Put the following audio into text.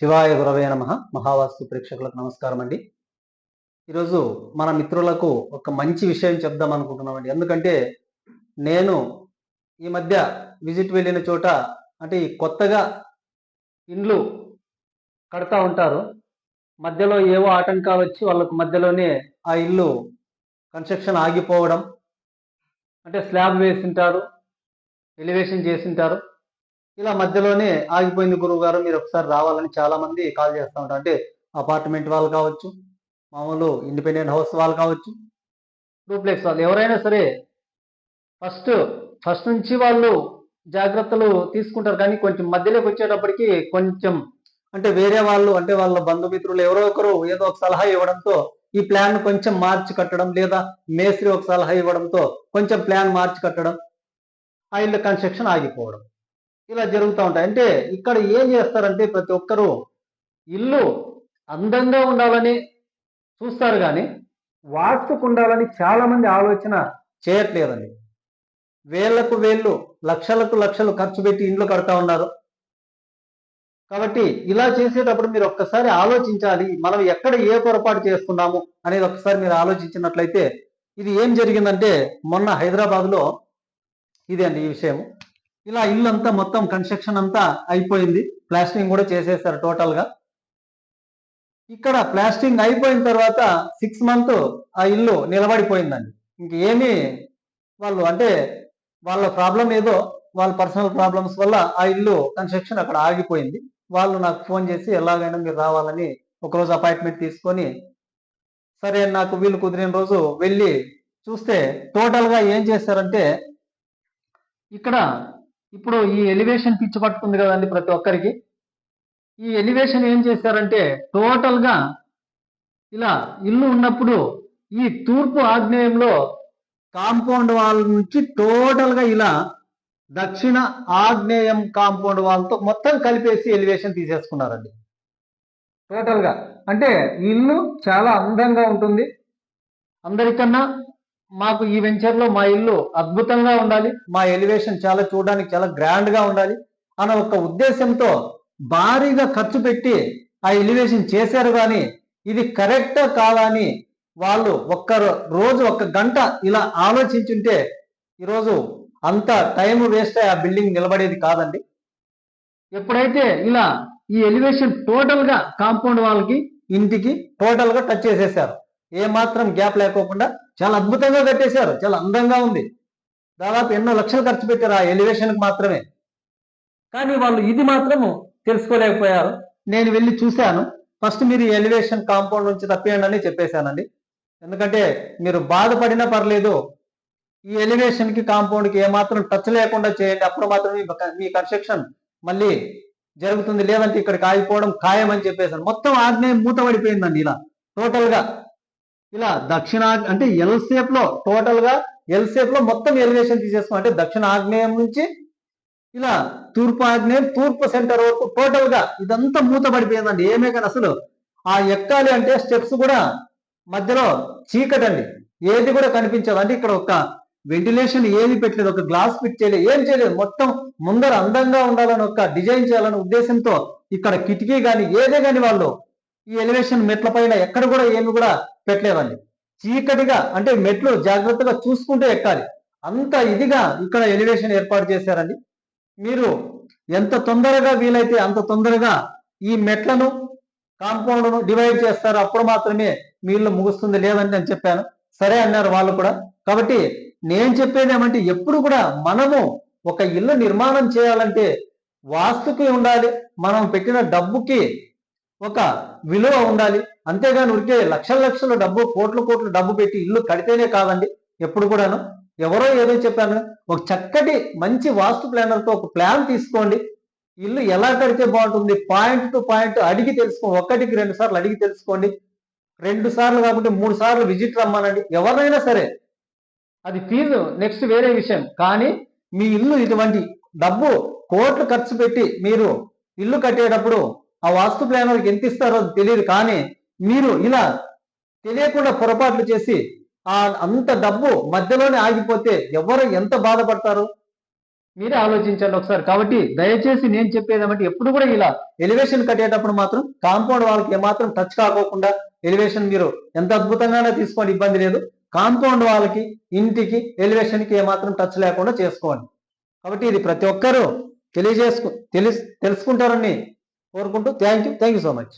శివాయ గురవే నమ. మహావాస్తు ప్రేక్షకులకు నమస్కారం అండి. ఈరోజు మన మిత్రులకు ఒక మంచి విషయం చెప్దాం అనుకుంటున్నామండి. ఎందుకంటే నేను ఈ మధ్య విజిట్ వెళ్ళిన చోట అంటే కొత్తగా ఇండ్లు కడతా ఉంటారు. మధ్యలో ఏవో ఆటంకాలు వచ్చి వాళ్ళకు మధ్యలోనే ఆ ఇల్లు కన్స్ట్రక్షన్ ఆగిపోవడం అంటే స్లాబ్ వేసింటారు ఎలివేషన్ చేసింటారు. ఇలా మధ్యలోనే ఆగిపోయింది గురువు గారు మీరు ఒకసారి రావాలని చాలా మంది కాల్ చేస్తూ ఉంటారు. అంటే అపార్ట్మెంట్ వాళ్ళు కావచ్చు మామూలు ఇండిపెండెంట్ హౌస్ వాళ్ళు కావచ్చు డూప్లెక్స్ వాళ్ళు ఎవరైనా సరే ఫస్ట్ ఫస్ట్ నుంచి వాళ్ళు జాగ్రత్తలు తీసుకుంటారు. కానీ కొంచెం మధ్యలోకి వచ్చేటప్పటికి కొంచెం అంటే వేరే వాళ్ళు అంటే వాళ్ళ బంధుమిత్రులు ఎవరో ఒకరు ఏదో ఒక సలహా ఇవ్వడంతో ఈ ప్లాన్ కొంచెం మార్చి కట్టడం లేదా మేస్త్రి ఒక సలహా ఇవ్వడంతో కొంచెం ప్లాన్ మార్చి కట్టడం ఆ ఇల్లు కన్స్ట్రక్షన్ ఆగిపోవడం. ఇలా జరుగుతూ ఉంటాయి. అంటే ఇక్కడ ఏం చేస్తారంటే ప్రతి ఒక్కరూ ఇల్లు అందంగా ఉండాలని చూస్తారు కానీ వాస్తుకు ఉండాలని చాలా మంది ఆలోచన చేయట్లేదండి. వేళ్ళకు వేళ్ళు లక్షలకు లక్షలు ఖర్చు పెట్టి ఇండ్లు కడతా ఉన్నారు. కాబట్టి ఇలా చేసేటప్పుడు మీరు ఒక్కసారి ఆలోచించాలి మనం ఎక్కడ ఏ పొరపాటు చేస్తున్నాము అనేది ఒక్కసారి మీరు ఆలోచించినట్లయితే ఇది ఏం జరిగిందంటే మొన్న హైదరాబాద్లో ఇది అండి ఈ విషయం ఇలా ఇల్లు అంతా మొత్తం కన్స్ట్రక్షన్ అంతా అయిపోయింది. ప్లాస్టింగ్ కూడా చేసేసారు టోటల్గా. ఇక్కడ ప్లాస్టింగ్ అయిపోయిన తర్వాత సిక్స్ మంత్ ఆ ఇల్లు నిలబడిపోయిందండి. ఇంకేమీ వాళ్ళు అంటే వాళ్ళ ప్రాబ్లం ఏదో వాళ్ళ పర్సనల్ ప్రాబ్లమ్స్ వల్ల ఆ ఇల్లు కన్స్ట్రక్షన్ అక్కడ ఆగిపోయింది. వాళ్ళు నాకు ఫోన్ చేసి ఎలాగైనా మీరు రావాలని ఒకరోజు అపాయింట్మెంట్ తీసుకొని సరే నాకు వీలు కుదిరిన రోజు వెళ్ళి చూస్తే టోటల్గా ఏం చేశారంటే ఇక్కడ ఇప్పుడు ఈ ఎలివేషన్ పిచ్చి పట్టుకుంది కదండి ప్రతి ఒక్కరికి. ఈ ఎలివేషన్ ఏం చేశారంటే టోటల్గా ఇలా ఇల్లు ఉన్నప్పుడు ఈ తూర్పు ఆగ్నేయంలో కాంపౌండ్ వాల్ నుంచి టోటల్గా ఇలా దక్షిణ ఆగ్నేయం కాంపౌండ్ వాళ్ళతో మొత్తం కలిపేసి ఎలివేషన్ తీసేసుకున్నారండి. టోటల్గా అంటే ఇల్లు చాలా అందంగా ఉంటుంది. అందరికన్నా మాకు ఈ వెంచర్లో మా ఇల్లు అద్భుతంగా ఉండాలి. మా ఎలివేషన్ చాలా చూడడానికి చాలా గ్రాండ్గా ఉండాలి. అన్న ఒక ఉద్దేశంతో భారీగా ఖర్చు పెట్టి ఆ ఎలివేషన్ చేశారు కానీ ఇది కరెక్టా కాదా అని వాళ్ళు ఒక్క రోజు ఒక్క గంట ఇలా ఆలోచించుంటే ఈరోజు అంత టైం వేస్ట్ అయ్యి ఆ బిల్డింగ్ నిలబడేది కాదండి. ఎప్పుడైతే ఇలా ఈ ఎలివేషన్ టోటల్గా కాంపౌండ్ వాళ్ళకి ఇంటికి టోటల్గా టచ్ చేసేసారు. ఏ మాత్రం గ్యాప్ లేకోకుండా చాలా అద్భుతంగా కట్టేశారు. చాలా అందంగా ఉంది. దాదాపు ఎన్నో లక్షలు ఖర్చు పెట్టారు ఆ ఎలివేషన్కి మాత్రమే. కానీ వాళ్ళు ఇది మాత్రము తెలుసుకోలేకపోయారు. నేను వెళ్ళి చూశాను. ఫస్ట్ మీరు ఎలివేషన్ కాంపౌండ్ నుంచి తప్పేయండి అని చెప్పేశానండి. ఎందుకంటే మీరు బాధపడినా పర్లేదు. ఈ ఎలివేషన్కి కాంపౌండ్కి ఏమాత్రం టచ్ లేకుండా చేయండి. అప్పుడు మాత్రమే మీ- కన్స్ట్రక్షన్ మళ్ళీ జరుగుతుంది. లేదంటే ఇక్కడ కాగిపోవడం ఖాయం అని చెప్పేశాను. మొత్తం ఆగ్నేయం మూతపడిపోయిందండి ఇలా. టోటల్గా ఇలా దక్షిణ అంటే ఎల్ షేప్లో టోటల్గా ఎల్ షేప్లో మొత్తం ఎలివేషన్ తీసేసుకున్నాం. అంటే దక్షిణ ఆగ్నేయం నుంచి ఇలా తూర్పు ఆగ్నేయం తూర్పు సెంటర్ వరకు టోటల్గా ఇదంతా మూతపడిపోయిందండి ఏమే కానీ అసలు ఆ ఎక్కాలి అంటే స్టెప్స్ కూడా మధ్యలో చీకటండి. ఏది కూడా కనిపించదు. అంటే ఇక్కడ ఒక వెంటిలేషన్ ఏది పెట్టలేదు ఒక గ్లాస్ ఫిట్ చేయలేదు. ఏం చేయలేదు. మొత్తం ముందర అందంగా ఉండాలని ఒక డిజైన్ చేయాలనే ఉద్దేశంతో ఇక్కడ కిటికీ కానీ ఏదే కానీ వాళ్ళు ఈ ఎలివేషన్ మెట్ల పైన ఎక్కడ కూడా ఏమి కూడా పెట్టలేదండి. చీకటిగా అంటే మెట్లు జాగ్రత్తగా చూసుకుంటూ ఎక్కాలి. అంత ఇదిగా ఇక్కడ ఎలివేషన్ ఏర్పాటు చేశారండి. మీరు ఎంత తొందరగా వీలైతే అంత తొందరగా ఈ మెట్లను కాంపౌండ్ను డివైడ్ చేస్తారు అప్పుడు మాత్రమే మీళ్ళు ముగుస్తుంది లేదంటే అని చెప్పాను. సరే అన్నారు వాళ్ళు కూడా. కాబట్టి నేను చెప్పేది ఏమంటే ఎప్పుడు కూడా మనము ఒక ఇల్లు నిర్మాణం చేయాలంటే వాస్తుకి ఉండాలి. మనం పెట్టిన డబ్బుకి ఒక విలువ ఉండాలి. అంతేగాని ఉరికే లక్షల లక్షల డబ్బు కోట్ల కోట్ల డబ్బు పెట్టి ఇల్లు కడితేనే కాదండి. ఎప్పుడు కూడాను. ఎవరో ఏదో చెప్పాను. ఒక చక్కటి మంచి వాస్తు ప్లానర్తో ఒక ప్లాన్ తీసుకోండి. ఇల్లు ఎలా కడితే బాగుంటుంది? పాయింట్ టు పాయింట్ అడిగి తెలుసుకో ఒకటికి రెండు సార్లు అడిగి తెలుసుకోండి. రెండు సార్లు కాబట్టి మూడు సార్లు విజిట్ రమ్మనండి ఎవరినైనా సరే. అది ఫీజు నెక్స్ట్ వేరే విషయం. కానీ మీ ఇల్లు ఇటువంటి డబ్బు కోట్లు ఖర్చు పెట్టి మీరు ఇల్లు కట్టేటప్పుడు ఆ వాస్తు ప్లానర్కి ఎంత ఇస్తారో అది తెలియదు. కానీ మీరు ఇలా తెలియకుండా పొరపాట్లు చేసి ఆ అంత డబ్బు మధ్యలోనే ఆగిపోతే ఎవరు ఎంత బాధపడతారు? మీరే ఆలోచించండి ఒకసారి. కాబట్టి దయచేసి నేను చెప్పేది ఏమంటే ఎప్పుడు కూడా ఇలా ఎలివేషన్ కట్టేటప్పుడు మాత్రం కాంపౌండ్ వాళ్ళకి ఏమాత్రం టచ్ కాకోకుండా ఎలివేషన్ మీరు ఎంత అద్భుతంగానే తీసుకోండి ఇబ్బంది లేదు. కాంపౌండ్ వాళ్ళకి ఇంటికి ఎలివేషన్కి ఏమాత్రం టచ్ లేకుండా చేసుకోండి. కాబట్టి ఇది ప్రతి ఒక్కరూ తెలియజేసుకు తెలుసు తెలుసుకుంటారని కోరుకుంటూ thank you thank you so much.